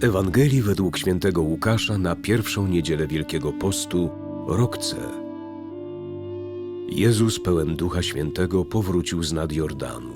Z Ewangelii według świętego Łukasza na pierwszą niedzielę Wielkiego Postu, rok C. Jezus pełen Ducha Świętego powrócił z nad Jordanu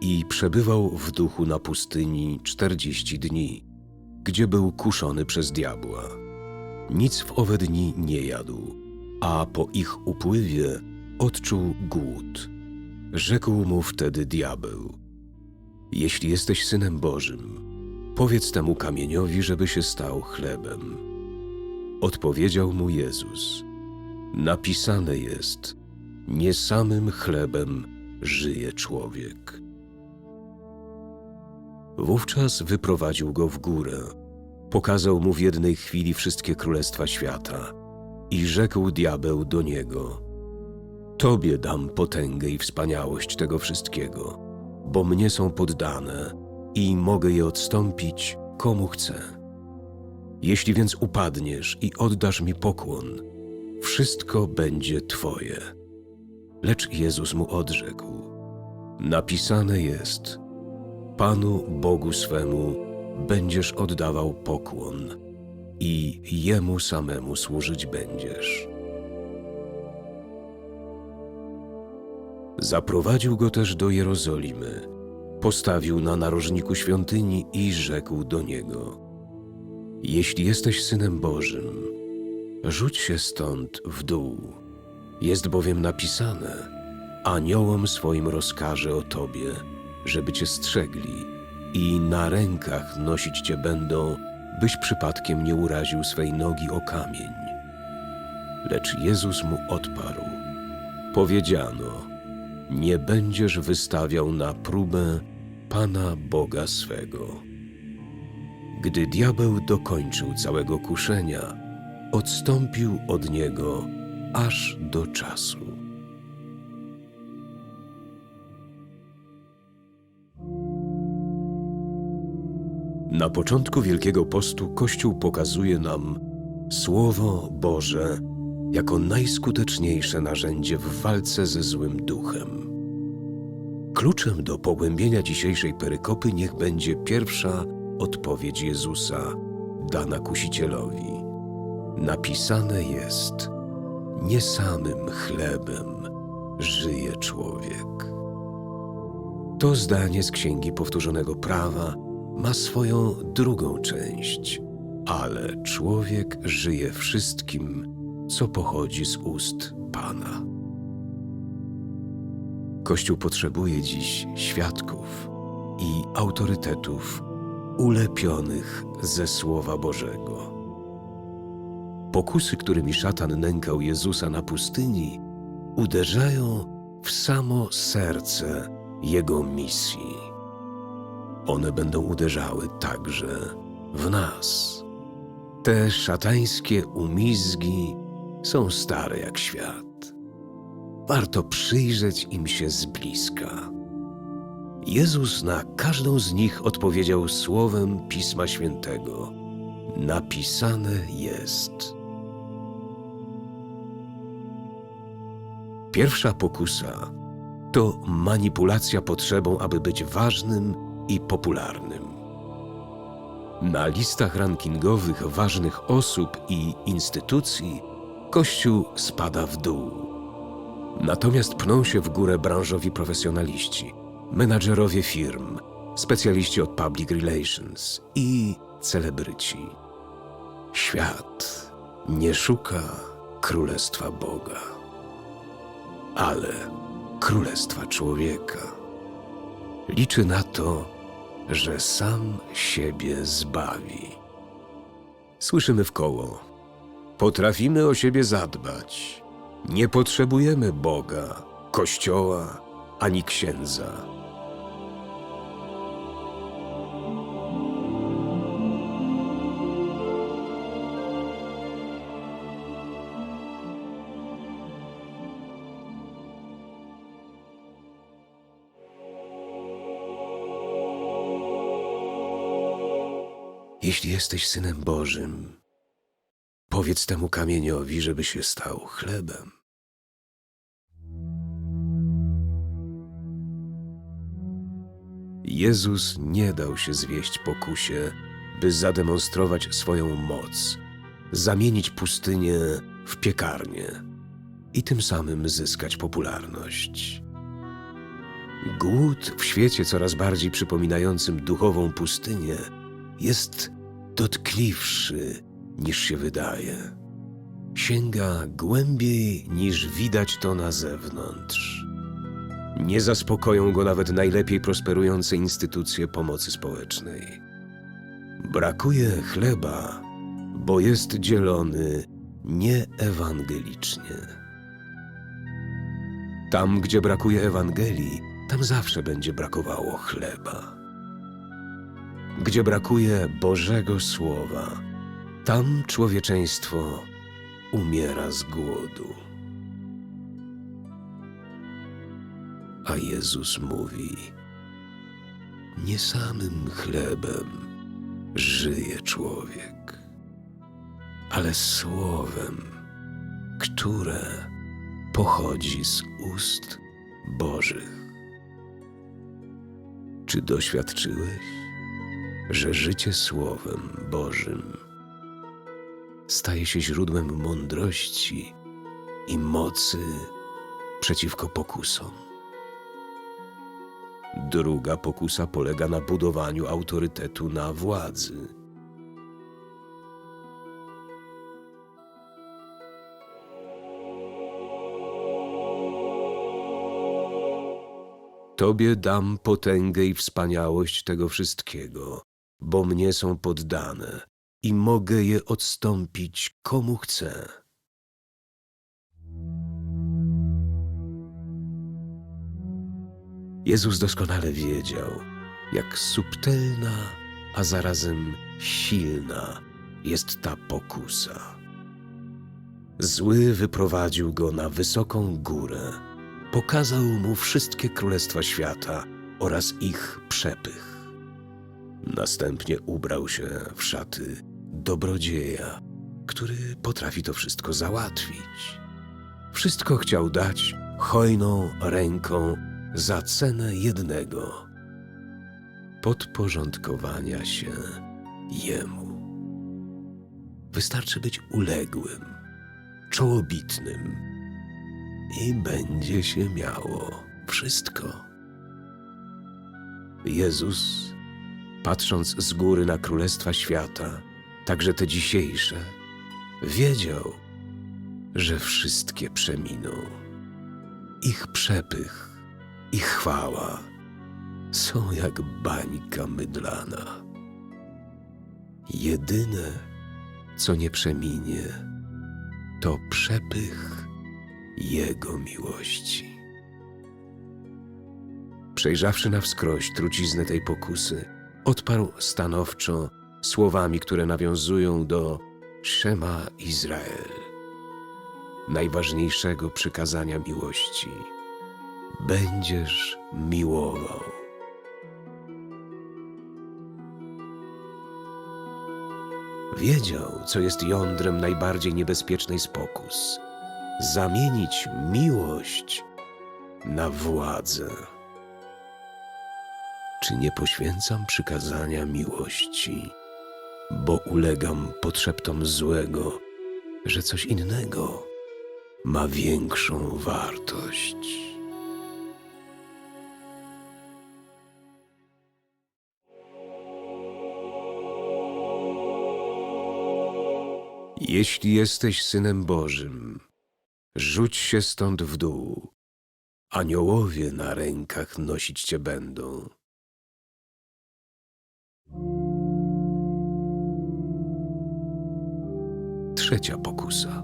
i przebywał w duchu na pustyni czterdzieści dni, gdzie był kuszony przez diabła. Nic w owe dni nie jadł, a po ich upływie odczuł głód. Rzekł mu wtedy diabeł: Jeśli jesteś synem Bożym, powiedz temu kamieniowi, żeby się stał chlebem. Odpowiedział mu Jezus: Napisane jest: Nie samym chlebem żyje człowiek. Wówczas wyprowadził go w górę, pokazał mu w jednej chwili wszystkie królestwa świata i rzekł diabeł do niego: Tobie dam potęgę i wspaniałość tego wszystkiego, bo mnie są poddane i mogę je odstąpić komu chcę. Jeśli więc upadniesz i oddasz mi pokłon, wszystko będzie Twoje. Lecz Jezus mu odrzekł: Napisane jest: Panu Bogu swemu będziesz oddawał pokłon i Jemu samemu służyć będziesz. Zaprowadził go też do Jerozolimy, postawił na narożniku świątyni i rzekł do niego: Jeśli jesteś synem Bożym, rzuć się stąd w dół. Jest bowiem napisane: Aniołom swoim rozkaże o tobie, żeby cię strzegli, i na rękach nosić cię będą, byś przypadkiem nie uraził swej nogi o kamień. Lecz Jezus mu odparł: Powiedziano: Nie będziesz wystawiał na próbę Pana Boga swego. Gdy diabeł dokończył całego kuszenia, odstąpił od niego aż do czasu. Na początku Wielkiego Postu Kościół pokazuje nam Słowo Boże jako najskuteczniejsze narzędzie w walce ze złym duchem. Kluczem do pogłębienia dzisiejszej perykopy niech będzie pierwsza odpowiedź Jezusa dana kusicielowi. Napisane jest: Nie samym chlebem żyje człowiek. To zdanie z Księgi Powtórzonego Prawa ma swoją drugą część, ale człowiek żyje wszystkim, co pochodzi z ust Pana. Kościół potrzebuje dziś świadków i autorytetów ulepionych ze Słowa Bożego. Pokusy, którymi szatan nękał Jezusa na pustyni, uderzają w samo serce Jego misji. One będą uderzały także w nas. Te szatańskie umizgi są stare jak świat. Warto przyjrzeć im się z bliska. Jezus na każdą z nich odpowiedział słowem Pisma Świętego: Napisane jest. Pierwsza pokusa to manipulacja potrzebą, aby być ważnym i popularnym. Na listach rankingowych ważnych osób i instytucji Kościół spada w dół. Natomiast pną się w górę branżowi profesjonaliści, menadżerowie firm, specjaliści od public relations i celebryci. Świat nie szuka królestwa Boga, ale królestwa człowieka. Liczy na to, że sam siebie zbawi. Słyszymy w koło. Potrafimy o siebie zadbać. Nie potrzebujemy Boga, Kościoła ani księdza. Jeśli jesteś synem Bożym, powiedz temu kamieniowi, żeby się stał chlebem. Jezus nie dał się zwieść pokusie, by zademonstrować swoją moc, zamienić pustynię w piekarnię i tym samym zyskać popularność. Głód w świecie coraz bardziej przypominającym duchową pustynię jest dotkliwszy niż się wydaje. Sięga głębiej niż widać to na zewnątrz. Nie zaspokoją go nawet najlepiej prosperujące instytucje pomocy społecznej. Brakuje chleba, bo jest dzielony nieewangelicznie. Tam, gdzie brakuje Ewangelii, tam zawsze będzie brakowało chleba. Gdzie brakuje Bożego Słowa, tam człowieczeństwo umiera z głodu. A Jezus mówi: Nie samym chlebem żyje człowiek, ale słowem, które pochodzi z ust Bożych. Czy doświadczyłeś, że życie Słowem Bożym staje się źródłem mądrości i mocy przeciwko pokusom? Druga pokusa polega na budowaniu autorytetu na władzy. Tobie dam potęgę i wspaniałość tego wszystkiego, bo mnie są poddane i mogę je odstąpić komu chcę. Jezus doskonale wiedział, jak subtelna, a zarazem silna jest ta pokusa. Zły wyprowadził go na wysoką górę, pokazał mu wszystkie królestwa świata oraz ich przepych. Następnie ubrał się w szaty dobrodzieja, który potrafi to wszystko załatwić. Wszystko chciał dać hojną ręką za cenę jednego podporządkowania się Jemu. Wystarczy być uległym, czołobitnym i będzie się miało wszystko. Jezus, patrząc z góry na królestwa świata, także te dzisiejsze, wiedział, że wszystkie przeminą. Ich przepych i chwała są jak bańka mydlana. Jedyne, co nie przeminie, to przepych Jego miłości. Przejrzawszy na wskroś truciznę tej pokusy, odparł stanowczo słowami, które nawiązują do Shema Izrael, najważniejszego przykazania miłości. Będziesz miłował. Wiedział, co jest jądrem najbardziej niebezpiecznej z pokus. Zamienić miłość na władzę. Czy nie poświęcam przykazania miłości, bo ulegam podszeptom złego, że coś innego ma większą wartość? Jeśli jesteś synem Bożym, rzuć się stąd w dół. Aniołowie na rękach nosić cię będą. Trzecia pokusa.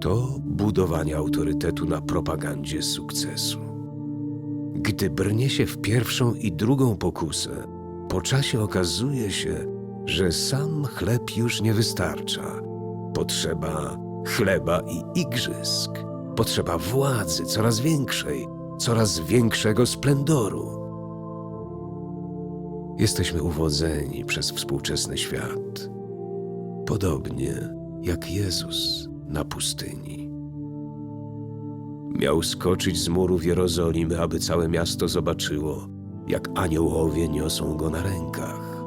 To budowanie autorytetu na propagandzie sukcesu. Gdy brnie się w pierwszą i drugą pokusę, po czasie okazuje się, że sam chleb już nie wystarcza. Potrzeba chleba i igrzysk. Potrzeba władzy coraz większej, coraz większego splendoru. Jesteśmy uwodzeni przez współczesny świat, podobnie jak Jezus na pustyni. Miał skoczyć z murów Jerozolimy, aby całe miasto zobaczyło, jak aniołowie niosą go na rękach.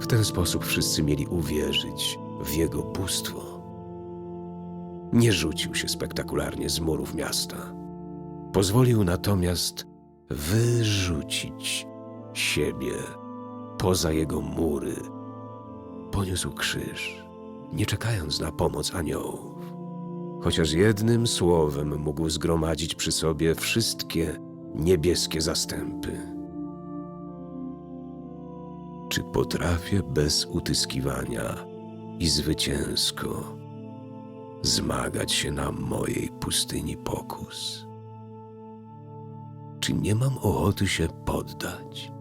W ten sposób wszyscy mieli uwierzyć w jego bóstwo. Nie rzucił się spektakularnie z murów miasta. Pozwolił natomiast wyrzucić siebie poza jego mury. Poniósł krzyż, nie czekając na pomoc aniołów. Chociaż jednym słowem mógł zgromadzić przy sobie wszystkie niebieskie zastępy. Czy potrafię bez utyskiwania i zwycięsko zmagać się na mojej pustyni pokus? Czy nie mam ochoty się poddać?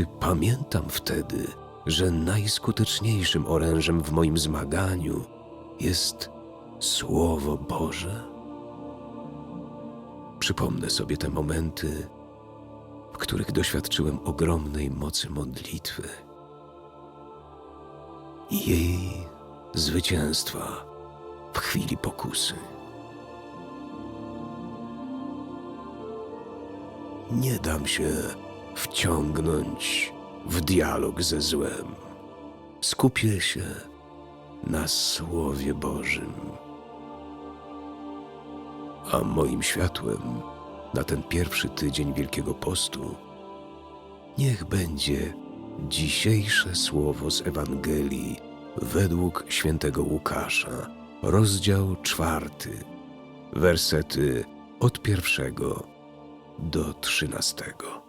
Czy pamiętam wtedy, że najskuteczniejszym orężem w moim zmaganiu jest Słowo Boże? Przypomnę sobie te momenty, w których doświadczyłem ogromnej mocy modlitwy i jej zwycięstwa w chwili pokusy. Nie dam się wciągnąć w dialog ze złem. Skupię się na Słowie Bożym. A moim światłem na ten pierwszy tydzień Wielkiego Postu niech będzie dzisiejsze słowo z Ewangelii według świętego Łukasza, rozdział czwarty, wersety od pierwszego do trzynastego.